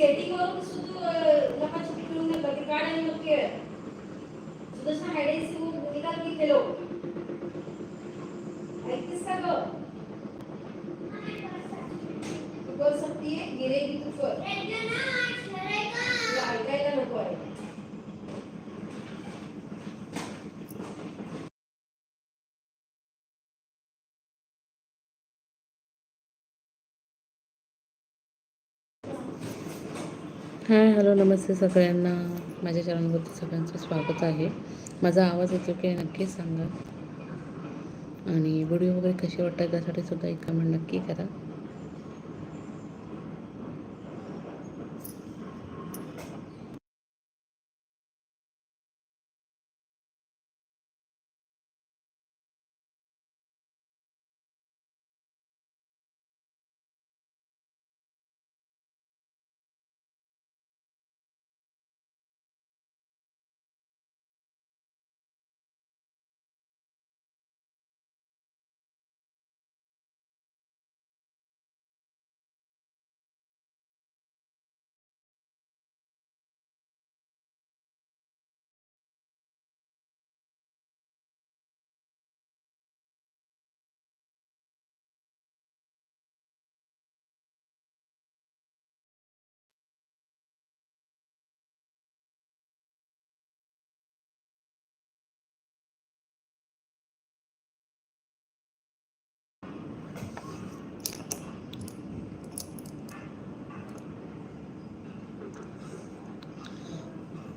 skating हाय hello नमस्ते सगळ्यांना. माझ्या चॅनलवरती सगळ्यांचं स्वागत आहे. माझा आवाज येतो की नक्की सांगा. आणि व्हिडिओ वगैरे कसे वाटतात त्यासाठी सुद्धा एक कमेंट नक्की करा.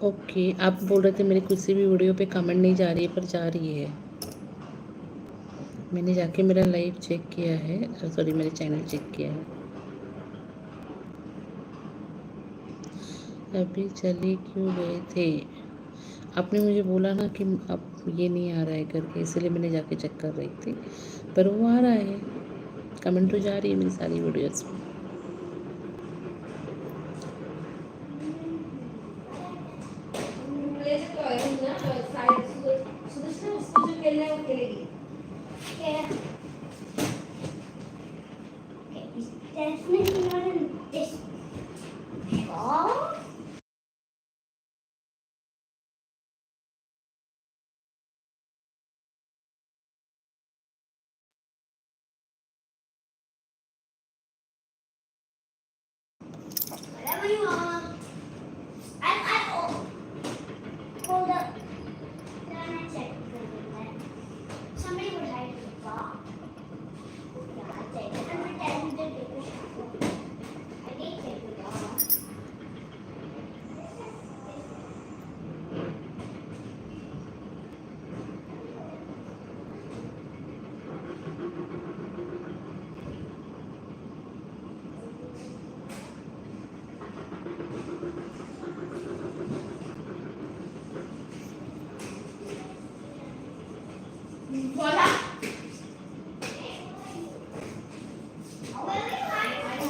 ओके, आप बोल रहे थे मेरी किसी भी वीडियो पे कमेंट नहीं जा रही है, पर जा रही है। मैंने जाके मेरा लाइव चेक किया है। सॉरी मेरे चैनल चेक किया है। अभी चले क्यों गए थे? आपने मुझे बोला ना कि अब ये नहीं आ रहा है करके इसलिए मैंने जाके चेक कर रही थी। पर वो आ रहा है। कमेंट तो जा रही है मेरी सारी वीडियोज़ में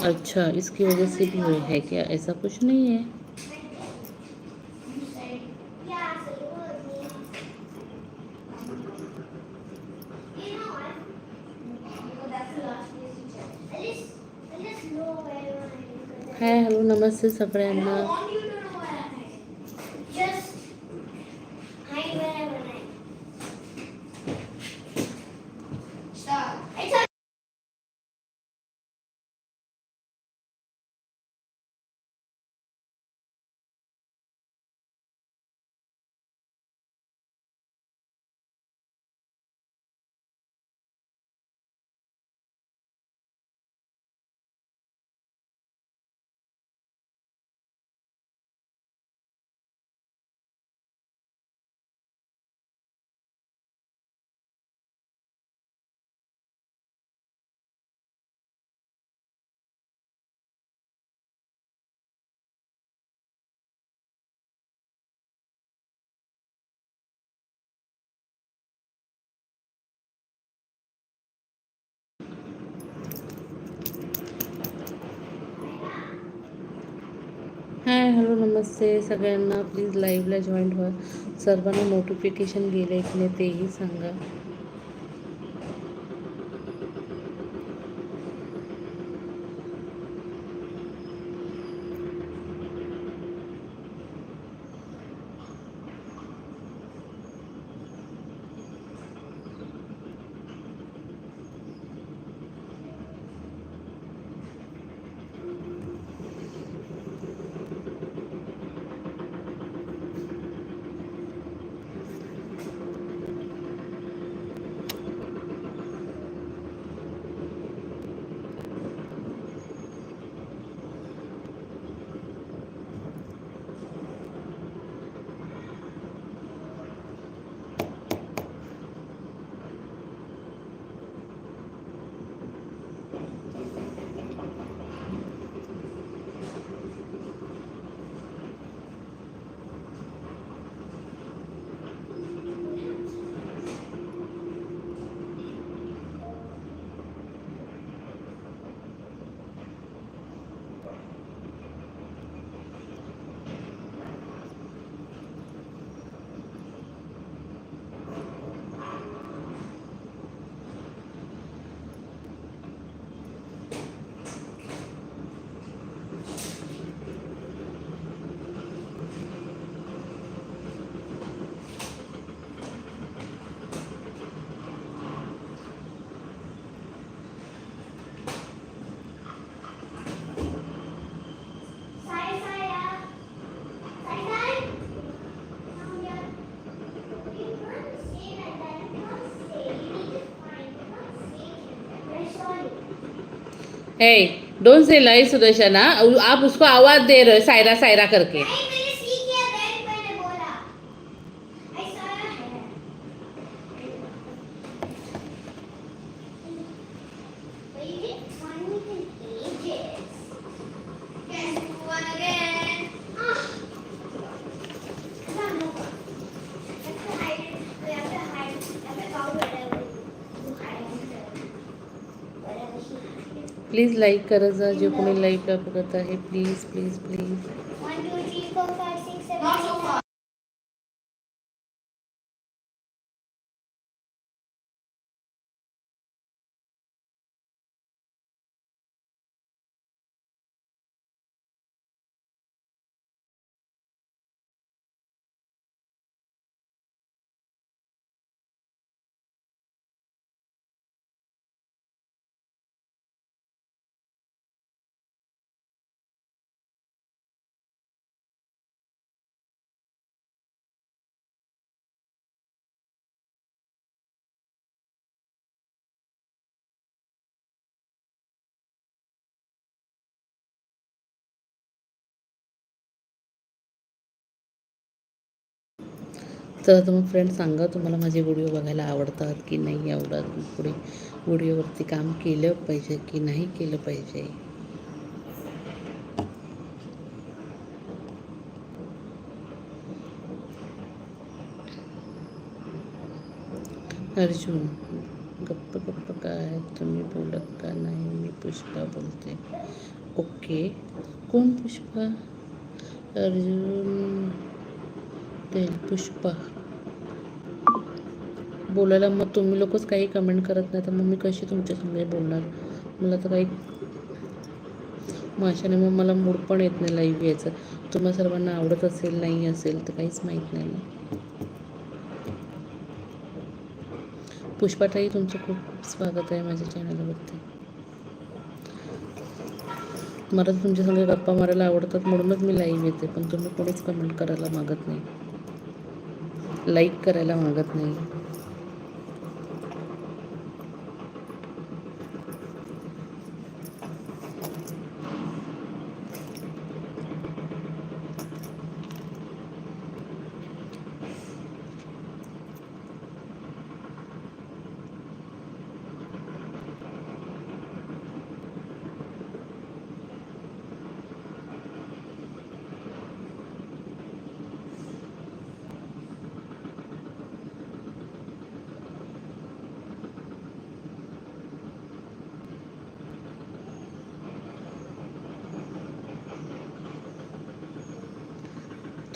अच्छा इसकी वजह से भी हुई है क्या? ऐसा कुछ नहीं है? You said, yeah, so hi hello नमस्ते सगळ्यांना. प्लीज लाईव्हला जॉईंट व्हा. सर्वांना नोटिफिकेशन आहे की नाही तेही सांगा. है डोंट से लय सुदर्शना आप उसको आवाज दे रहे हो सायरा सायरा करके. प्लीज लाईक करत जा जे कोणी लाईक करत आहे प्लीज प्लीज प्लीज. तर मग फ्रेंड सांगा तुम्हाला माझे व्हिडिओ बघायला आवडतात की नाही आवडत? पुढे व्हिडिओवरती काम केलं पाहिजे की नाही केलं पाहिजे? अर्जुन गप्प गप्प काय? तुम्ही बोलत का नाही? मी पुष्पा बोलते. ओके. कोण पुष्पा? अर्जुन पुष्पा. बोलायला मग तुम्ही लोकच काही कमेंट करत नाही. तर मग मी कशी तुमच्या समजे बोलणार? मला तर काही माशाने मग मला मूड पण येत नाही लाईव्ह यायचं. तुम्हा सर्वांना आवडत असेल नाही असेल तर काहीच माहीत नाही. ना पुष्पाताई तुमचं खूप खूप स्वागत आहे माझ्या चॅनलवरती मला तर तुमच्या संग गप्पा मारायला आवडतात म्हणूनच मी लाईव्ह येते. पण तुम्ही कोणीच कमेंट करायला मागत नाही. लाईक करायला मागत नाही.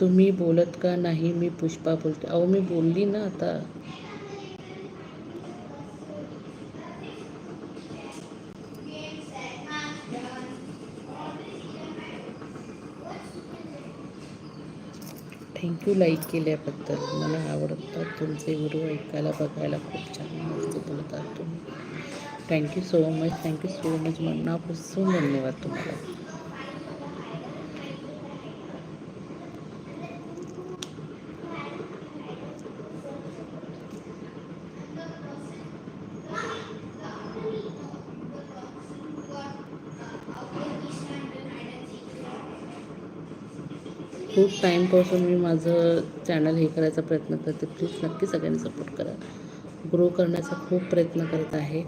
तुम्ही बोलत का नाही? मी पुष्पा बोलते अहो मी बोलली ना आता. थँक्यू लाईक केल्याबद्दल. मला आवडतात तुमचे गुरु ऐकायला बघायला खूप छान मस्त बोलतात तुम्ही. Thank you so much thank you so much मनापासून धन्यवाद तुम्हाला. खूप टाईमपासून मी माझं चॅनल हे करायचा प्रयत्न करते. प्लीज नक्की सगळ्यांनी सपोर्ट करा. ग्रो करण्याचा खूप प्रयत्न करत आहे.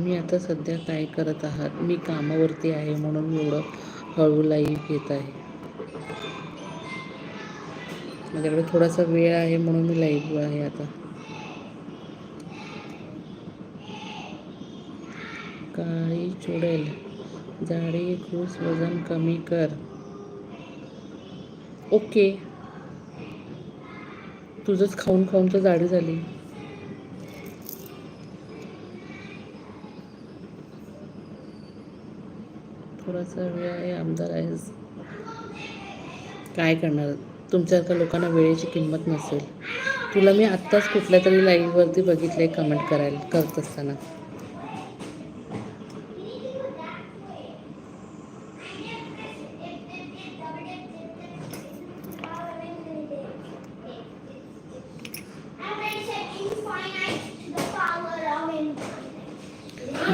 तुम्ही आता सध्या काय करत आहात? मी कामावरती आहे म्हणून एवढं हळू लाईव्ह घेत आहे. माझ्याकडे थोडासा वेळ आहे म्हणून मी लाईव्ह आहे आता. काही चुडेल. जाडी खूस वजन कमी कर. ओके तुझंच खाऊन खाऊन तर जाडी झाली. थोडासा वेळ आहे आमदार आहेस. काय करणार? तुमच्यासारख्या लोकांना वेळेची किंमत नसेल. तुला मी आत्ताच कुठल्या तरी लाईव्हवरती बघितलं आहे कमेंट करायला करत असताना.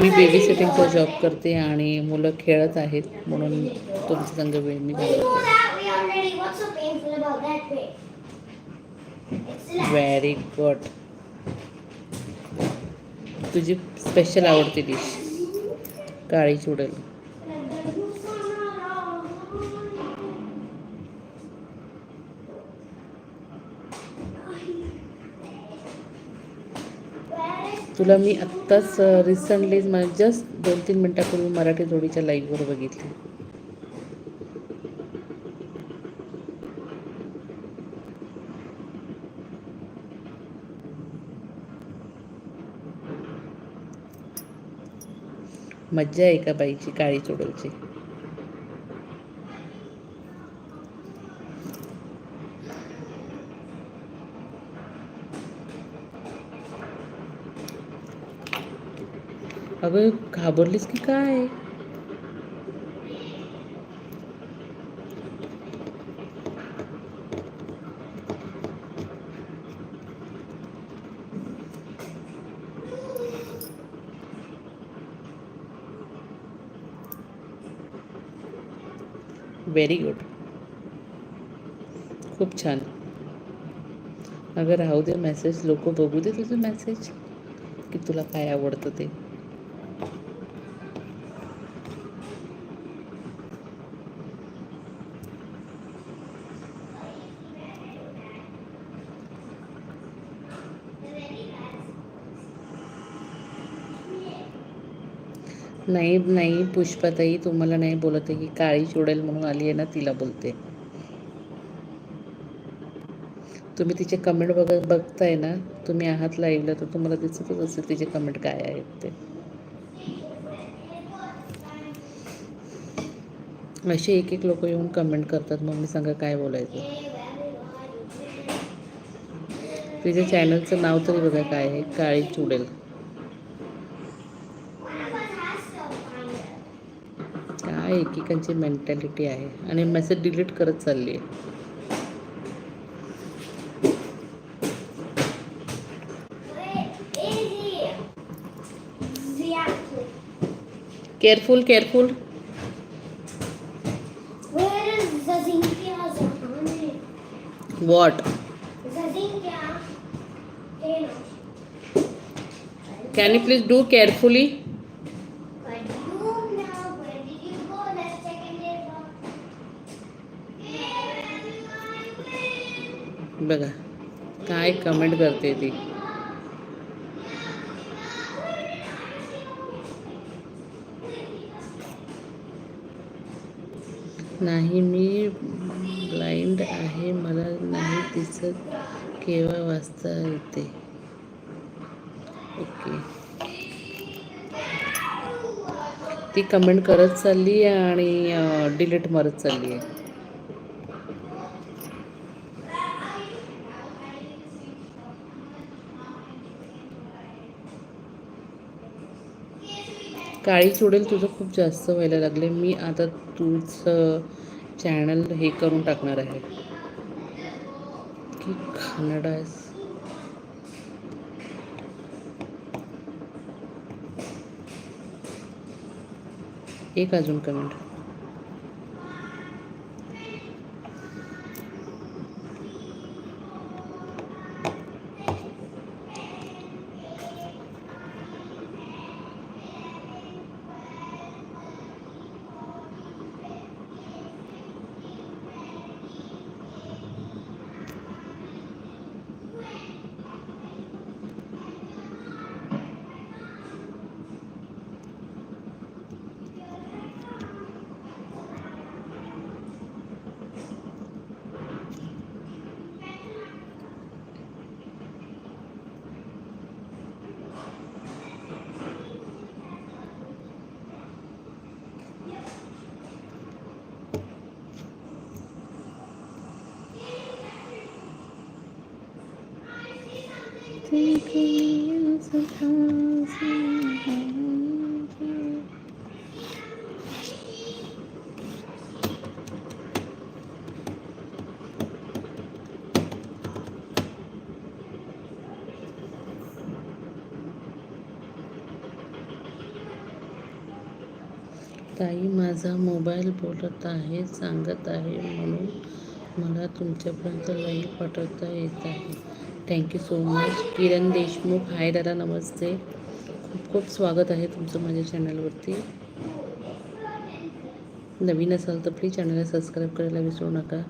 मी बेबी सिटिंगचा जॉब करते आणि मुलं खेळत आहेत म्हणून तुमचा संग वेळ मी घालवते. व्हेरी गुड तुझी स्पेशल आवडती डिश काळी चुडेल. तुला मी आत्ताच रिसेंटली जस्ट दोन तीन मिनटापूर्वी मराठी जोडीच्या लाईव्हवर बघितली. मज्जा आहे का बाईची काळी चुडलची? अगं घाबरलीस की काय? व्हेरी गुड खूप छान. अगं राहू दे मेसेज लोक बघू दे तुझं मेसेज की तुला काय आवडतं ते. नाही नाही पुष्पाताई तुम्हाला नाही बोलत आहे की काळी चुडेल म्हणून आली आहे ना तिला बोलते. तुम्ही तिचे कमेंट बघ बघताय ना तुम्ही आहात लाईव्हला तर तुम्हाला दिसतच असेल तिचे कमेंट काय आहेत ते. असे एक एक लोक येऊन कमेंट करतात मग मी सांगा काय बोलायचं. तिच्या चॅनलचं नाव तरी बघा काय आहे काळी चुडेल काय एकेकांची मेंटॅलिटी आहे. आणि मेसेज डिलीट करत चालली आहे. Careful careful what can you please do carefully काय करते ती. नाही मी ब्लाइंड आहे मला नाही दिसत केव्हा वाचता येते. ओके. ती कमेंट करत चालली आहे आणि डिलीट मारत चालली आहे. काळी चुडेल तुझं खूप जास्त व्हायला लागले मी आता तुझं चॅनल हे करून टाकणार आहे. की खानडा एक अजून कमेंट ताई माझा मोबाईल बोलत आहे सांगत आहे म्हणून मला तुमच्यापर्यंत लाईव्ह पाठवता येत आहे. Thank you so much Kiran Deshmukh. Hi दादा. नमस्ते. खूप खूप स्वागत आहे तुमचं माझ्या चॅनलवरती नवीन असाल तर प्लीज चॅनलला सबस्क्राईब करायला विसरू नका.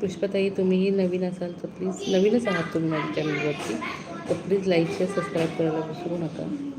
पुष्पाताई तुम्हीही नवीन असाल तर प्लीज नवीनच आहात तुम्ही माझ्या चॅनलवरती तर प्लीज लाईक शेअर सबस्क्राईब करायला विसरू नका.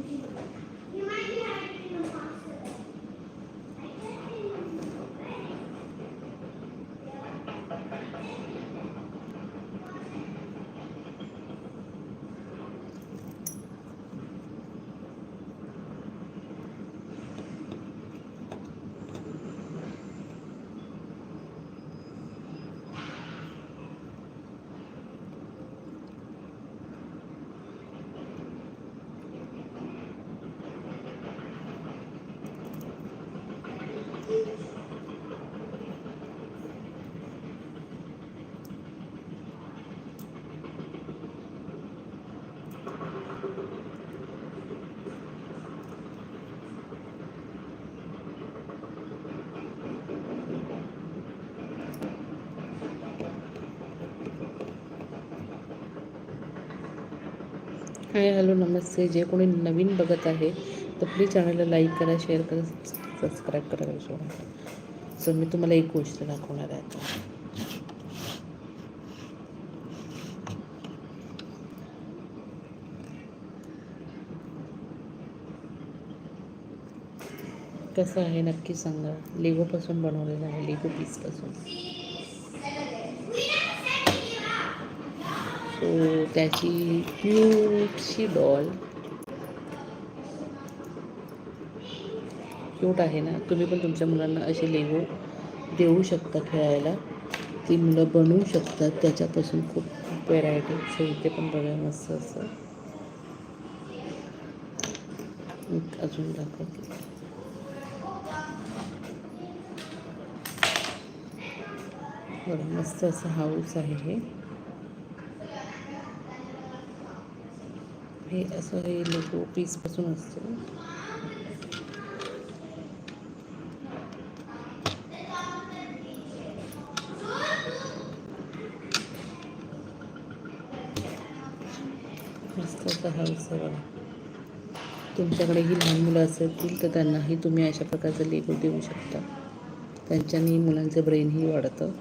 हाय, हॅलो, नमस्ते. जे कोणी नवीन बघत आहे, तर प्लीज़ चॅनलला लाईक करा, शेअर करा, सबस्क्राईब करायला विसरू नका सो, मी तुम्हाला एक गोष्ट दाखवणार आहे आता. कसं आहे नक्की सांगा. लेगोपासून बनवलेलं आहे लेगो पीसपासून सो त्याची क्यूटशी डॉल क्यूट आहे ना. तुम्ही पण तुमच्या मुलांना असे लेगो देऊ शकता खेळायला. ती मुलं बनवू शकतात. त्याच्यापासून खूप व्हेरायटी सो इथे पण बघा मस्त असं. अजून दाखवते. बरं मस्त असं हाऊस आहे हे. हे असं हे लोगो पीसपासून असतं. मस्त असं हाऊस आहे तुमच्याकडेही लहान मुलं असतील तर त्यांनाही तुम्ही अशा प्रकारचं लेगो देऊ शकता. त्यांच्यानी मुलांचं ब्रेनही वाढतं.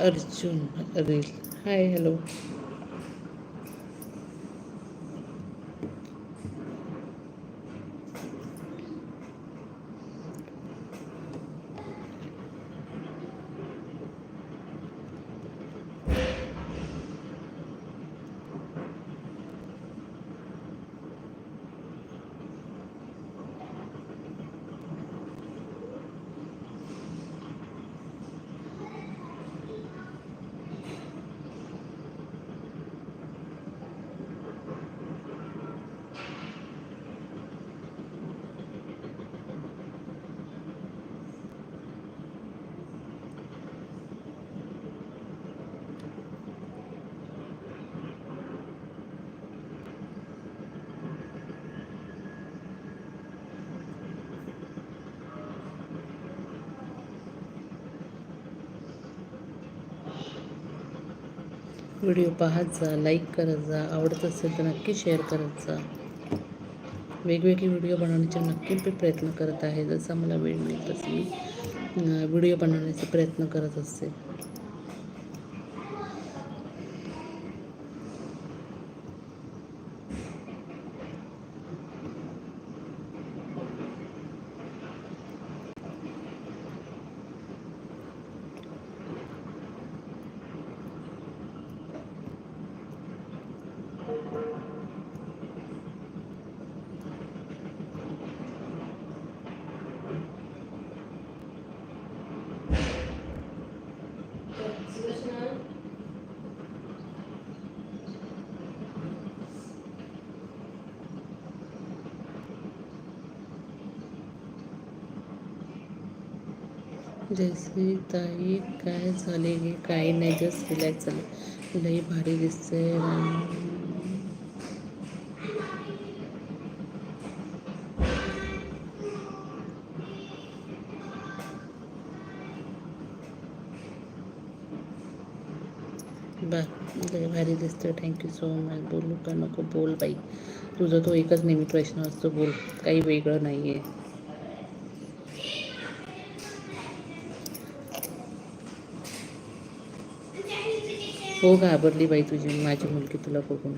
अर्जुन अरे हाय हॅलो व्हिडिओ पाहत जा लाईक करत जा आवडत असेल तर नक्की शेअर करत जा. वेगवेगळे व्हिडिओ बनवण्याचे नक्की मी प्रयत्न करत आहे. जसा मला वेळ मिळेल तसं मी व्हिडिओ बनवण्याचा प्रयत्न करत असते ताई, काय झाले हे? नाही जस्ट रिलॅक्स झाले. लई भारी दिसतंय बा लई भारी दिसतंय. थँक्यू सो मच बोलू का नको? बोल बाई. तुझा तो एकच नेहमी प्रश्न असतो. बोल. काही वेगळं नाही आहे हो घाबरली बाई तुझी माझी मुलगी तुला बघून.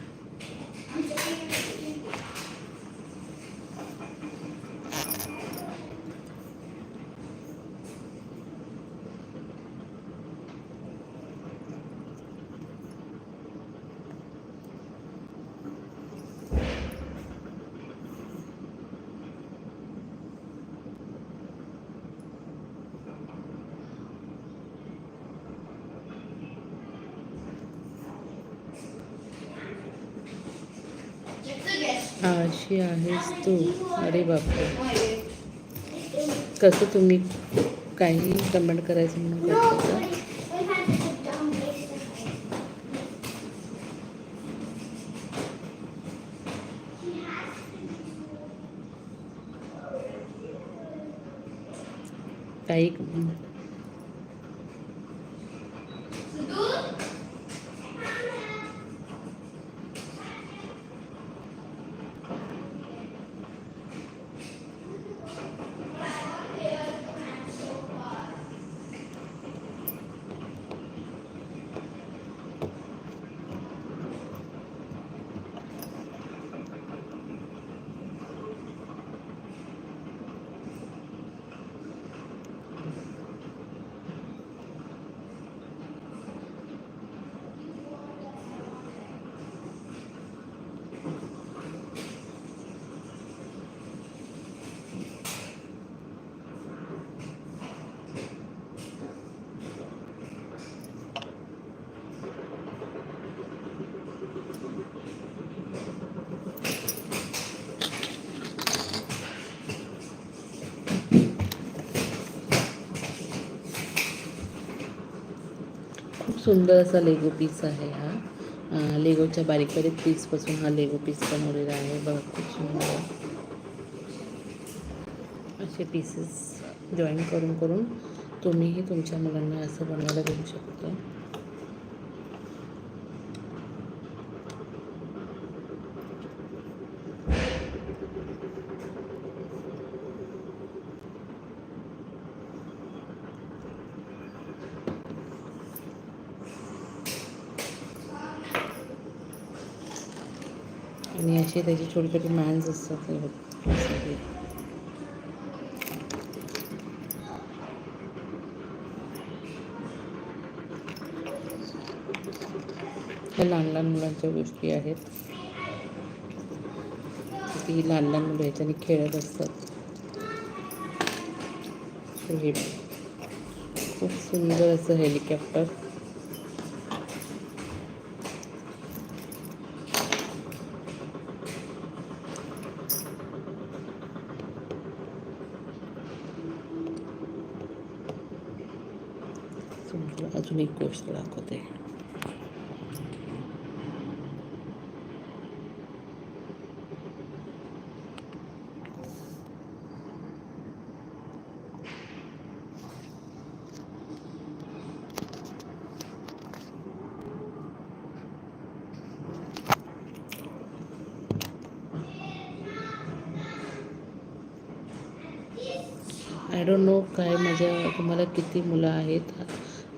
अशी आहेस तू. अरे बापरे. कसं तुम्ही काही कमेंट करायचं म्हणून सुंदर असा लेगो पीस आहे हा. लेगोच्या बारीक बारीक पीसपासून हा लेगो पीस बनवलेला आहे. बघा खूप सुंदर. असे पीसेस जॉईन करून करून तुम्हीही तुमच्या मुलांना असं बनवायला देऊ शकता आणि असे त्याचे छोटे छोटे मॅन्स असतात ते बघ, ह्या लहान लहान मुलांच्या गोष्टी आहेत. ती लहान लहान मुलं ह्याच्याने खेळत असतात. हे खूप सुंदर असं हेलिकॉप्टर तुम्हाला अजून एक गोष्ट दाखवते आय डोंट नो काय माझ्या तुम्हाला किती मुलं आहेत?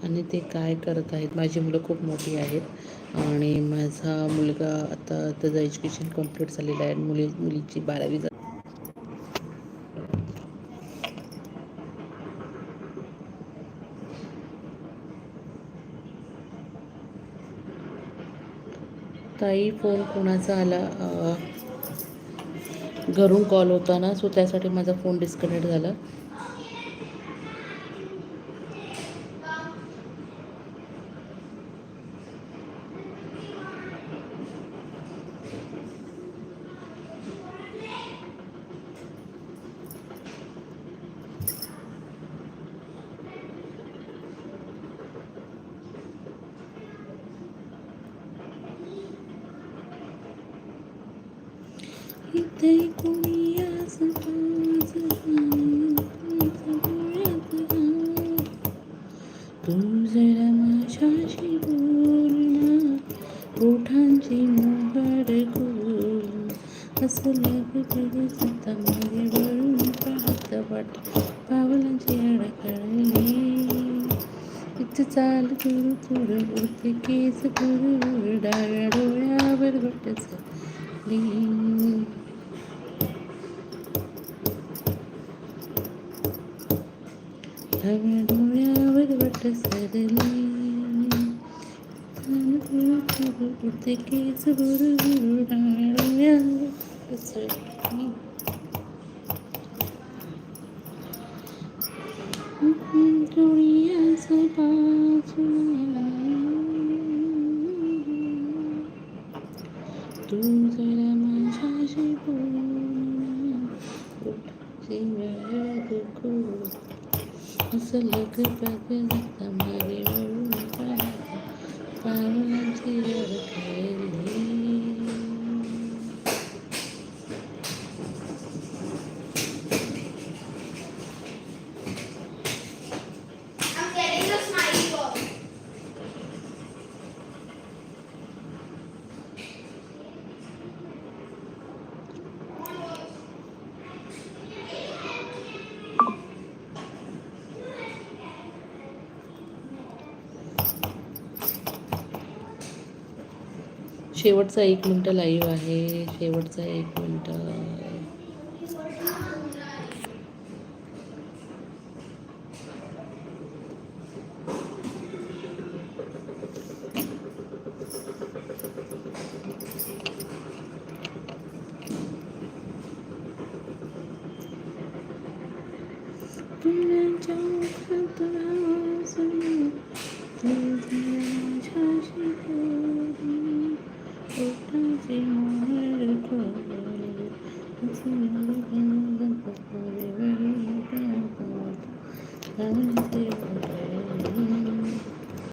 आणि ते काय करत आहेत? माझी मुलं खूप मोठी आहेत आणि माझा मुलगा आता त्याचं एज्युकेशन कंप्लीट झालेलं आहे मुली मुलीची बारावी झा ताई फोन कोणाचा आला? घरून कॉल होता ना सो त्यासाठी माझा फोन डिस्कनेक्ट झाला. കേസ് കുരുടഴടോഴാവർ കൊട്ട സീ അവടോഴാവർ കൊട്ട സരലീ കേസ് കുരുടഴടോഴാവർ കൊട്ട സരലീ Korean so far அசலுக்கு பகல் தமிழ் शेवटचा एक मिनटं लाईव्ह आहे. शेवटचा एक मिनटं.